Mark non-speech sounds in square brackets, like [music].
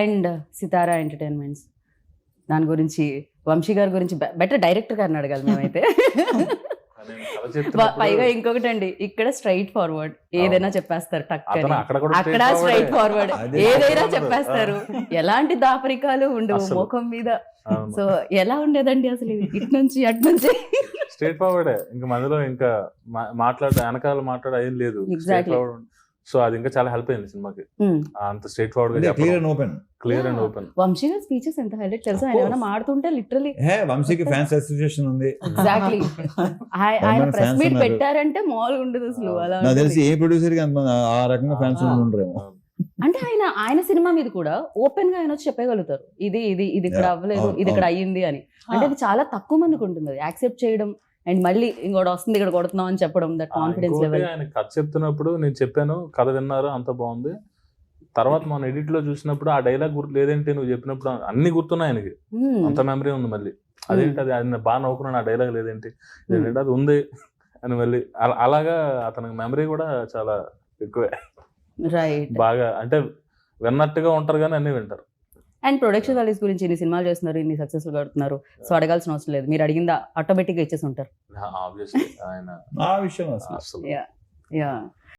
And Sitara entertainments. దాని గురించి వంశీ గారి గురించి బెటర్ డైరెక్టర్ గారిని అడగాలి మేమైతే. పైగా ఇంకొకటి అండి ఇక్కడ స్ట్రైట్ ఫార్వర్డ్ ఏదైనా చెప్పేస్తారు అక్కడ స్ట్రైట్ ఫార్వర్డ్ ఏదైనా. చెప్పేస్తారు. ఎలాంటి దాపరికాలు ఉండవు. ముఖం మీద. సో ఎలా ఉండేదండి అసలు ఇది? ఇటు నుంచి అటు నుంచి? స్ట్రేట్ ఫార్వర్డే ఇంకా మధ్యలో ఇంకా మాట్లాడ వెనకాల మాట్లాడ ఏం లేదు. సో అది ఇంకా చాలా హెల్ప్ అయింది సినిమాకి. అంత straight ఫార్వర్డ్గా clear and open clear and. Open Vamshi గారి స్పీచెస్ ఎంత హైలైట్ తెలుసా ఆయన. ఏమైనా మాడుతుంటే లిటరలీ హే వంశీకి ఫ్యాన్స్ అసోసియేషన్ ఉంది ఎగ్జాక్ట్లీ [laughs] ఆయన ప్రెస్ మీట్. పెట్టారంటే మామూలుగా ఉండదు అసలు అలా నాకు తెలిసి. ఏ ప్రొడ్యూసర్కి అంత ఆ రకంగా ఫ్యాన్స్. ఉండరేమో అంటే ఆయన ఆయన సినిమా మీద కూడా ఓపెన్గా ఆయన వచ్చి చెప్పగలుగుతారు ఇది ఇది ఇది ఇక్కడ. అవ్వలేదు ఇది ఇక్కడ. అయ్యింది అని అంటే అది చాలా తక్కువ మందికి ఉంటుంది యాక్సెప్ట్ చేయడం అండ్ మళ్ళీ ఇంకోటి వస్తుంది ఇక్కడ కొడుతున్నాం అని చెప్పడం దట్ కాన్ఫిడెన్స్ లెవెల్ ఆయన కథ చెప్తున్నప్పుడు నేను చెప్పాను కథ విన్నారు? అంత బాగుంది. తర్వాత మన ఎడిట్లో చూసినప్పుడు ఆ డైలాగ్ గుర్తు లేదంటే నువ్వు చెప్పినప్పుడు అన్ని గుర్తున్నాయి ఆయనకి. అంత మెమరీ ఉంది మళ్ళీ. అదేంటి అది ఆయన బాగా నవ్వుకున్నాను ఆ డైలాగ్ లేదేంటి? అది ఉంది అని మళ్ళీ అలా- అలాగా అతనికి మెమరీ కూడా చాలా ఎక్కువే. రైట్ బాగా అంటే విన్నట్టుగా ఉంటారు కానీ అన్ని వింటారు. అండ్ ప్రొడక్షన్ వాల్యూస్ గురించి ఇన్ని సినిమాలు చేస్తున్నారు ఇన్ని సక్సెస్ఫుల్ కడుతున్నారు సో అడగాల్సిన అవసరం లేదు. మీరు అడిగిందా ఆటోమేటిక్గా ఇచ్చేసి ఉంటారు. ఆ విషయం యా